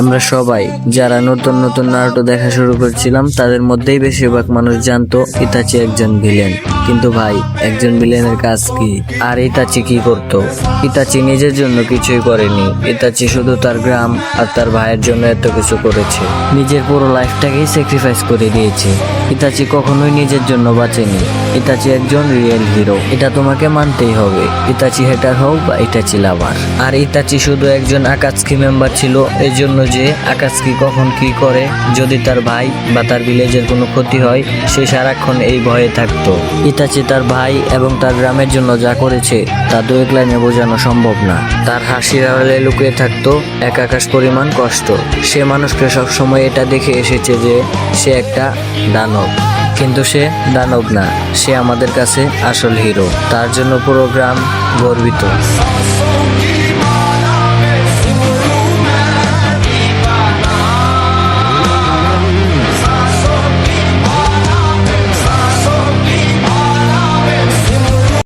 আমরা সবাই যারা নতুন নতুন নারুটো দেখা শুরু করছিলাম, তাদের মধ্যেই বেশিরভাগ মানুষ জানতো ইতাচি একজন ভিলেন। কিন্তু ভাই, একজন ভিলেনের কাজ কি? আর ইতাচি কি করত? ইতাচি নিজের জন্য কিছুই করেনি। ইতাচি শুধু তার গ্রাম আর তার ভাইয়ের জন্য এত কিছু করেছে। নিজের পুরো লাইফটাকেই স্যাক্রিফাইস করে দিয়েছে। ইতাচি কখনোই নিজের জন্য বাঁচেনি। ইতাচি একজন রিয়েল হিরো এটা তোমাকে মানতেই হবে। ইতাচি হেটার হোক বা ইতাচি লাভার আর ইতাচি শুধু একজন আকাৎসকি মেম্বার ছিল এই জন্য যে আকাৎসকি কখন কি করে, যদি তার ভাই বা তার ভিলেজের কোনো ক্ষতি হয়, সে সারাক্ষণ এই ভয়ে থাকতো। ইতাচি তার ভাই এবং তার গ্রামের জন্য যা করেছে, তা দু এক লাইনে বোঝানো সম্ভব না। তার হাসির আড়ালে লুকিয়ে থাকতো, এক আকাশ পরিমাণ কষ্ট। সে মানুষকে সবসময় এটা দেখে এসেছে যে, সে একটা দানব। কিন্তু সে দানব না সে আমাদের কাছে আসল হিরো। তার জন্য পুরো গ্রাম গর্বিত।